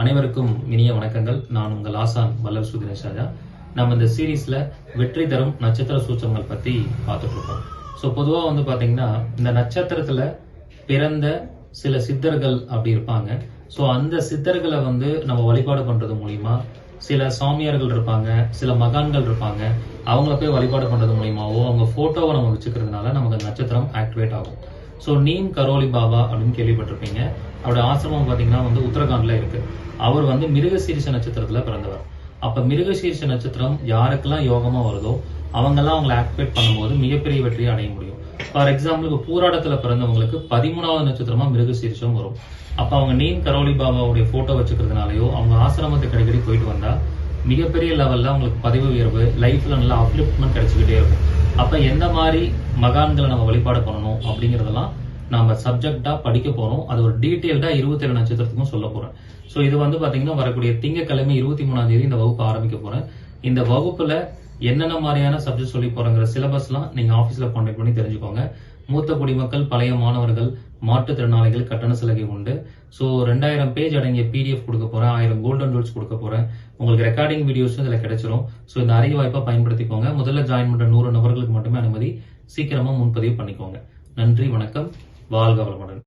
அனைவருக்கும் இனிய வணக்கங்கள். நான் உங்கள் ஆசான் வல்லர் சுதினேஷ் ராஜா நம்ம இந்த சீரீஸ்ல வெற்றி தரும் நட்சத்திர சூச்சங்கள் பத்தி பார்த்துட்டு இருக்கோம் ஸோ பொதுவா வந்து பாத்தீங்கன்னா இந்த நட்சத்திரத்துல பிறந்த சில சித்தர்கள் அப்படி இருப்பாங்க. ஸோ அந்த சித்தர்களை வந்து நம்ம வழிபாடு பண்றது மூலியமா சில சாமியார்கள் இருப்பாங்க சில மகான்கள் இருப்பாங்க. அவங்கள போய் வழிபாடு பண்றது மூலியமாவோ அவங்க போட்டோவை நம்ம வச்சுக்கிறதுனால நமக்கு அந்த நட்சத்திரம் ஆக்டிவேட் ஆகும். ஸோ நீம் கரோலி பாபா அப்படின்னு கேள்விப்பட்டிருப்பீங்க. அவருடைய ஆசிரமம் பார்த்தீங்கன்னா வந்து உத்தரகாண்ட்ல இருக்கு. அவர் வந்து மிருகசீரிஷ நட்சத்திரத்துல பிறந்தவர். அப்ப மிருகசீரிஷ நட்சத்திரம் யாருக்கெல்லாம் யோகமா வருதோ அவங்கெல்லாம் அவங்களை ஆக்டிவேட் பண்ணும்போது மிகப்பெரிய வெற்றியை அடைய முடியும். ஃபார் எக்ஸாம்பிளுக்கு பூராடத்துல பிறந்தவங்களுக்கு பதிமூணாவது நட்சத்திரமா மிருகசீரிஷம் வரும். அப்ப அவங்க நீம் கரோலி பாபாவுடைய போட்டோ வச்சுக்கிறதுனாலயோ அவங்க ஆசிரமத்துக்கு அடிக்கடி போயிட்டு வந்தா மிகப்பெரிய லெவல்ல அவங்களுக்கு பதவி உயர்வு லைஃப்ல நல்ல அப்லிப்ட்மெண்ட் கிடைச்சிக்கிட்டே இருக்கும். அப்ப எந்த மாதிரி மகான்களை நம்ம வழிபாடு பண்ணணும் அப்படிங்கறதெல்லாம் நம்ம சப்ஜெக்டா படிக்க போறோம். அது ஒரு டீட்டெயில்டா இருபத்தி ஏழு நட்சத்திரத்துக்கும் சொல்ல போறேன். சோ இது வந்து பாத்தீங்கன்னா வரக்கூடிய திங்கட்கிழமை இருபத்தி மூணாம் தேதி இந்த வகுப்பு ஆரம்பிக்க போறேன். இந்த வகுப்புல என்னென்ன மாதிரியான சப்ஜெக்ட் சொல்லி போறங்கிற சிலபஸ்லாம் நீங்க ஆபீஸ்ல கான்டாக்ட் பண்ணி தெரிஞ்சுக்கோங்க. மூத்த குடிமக்கள் பழைய மாணவர்கள் மாற்றுத்திறனாளிகள் கட்டண சலுகை உண்டு. ஸோ ரெண்டாயிரம் பேஜ் அடங்கிய பிடிஎஃப் கொடுக்க போறேன். ஆயிரம் கோல்டன் ரூல்ஸ் கொடுக்க போறேன். உங்களுக்கு ரெக்கார்டிங் வீடியோஸும் இதில் கிடைச்சிரும். ஸோ இந்த அரிய வாய்ப்பை பயன்படுத்திக்கோங்க. முதல்ல ஜாயின் பண்ற நூறு நபர்களுக்கு மட்டுமே அனுமதி. சீக்கிரமா முன்பதிவு பண்ணிக்கோங்க. நன்றி வணக்கம். வாழ்க வளமுடன்.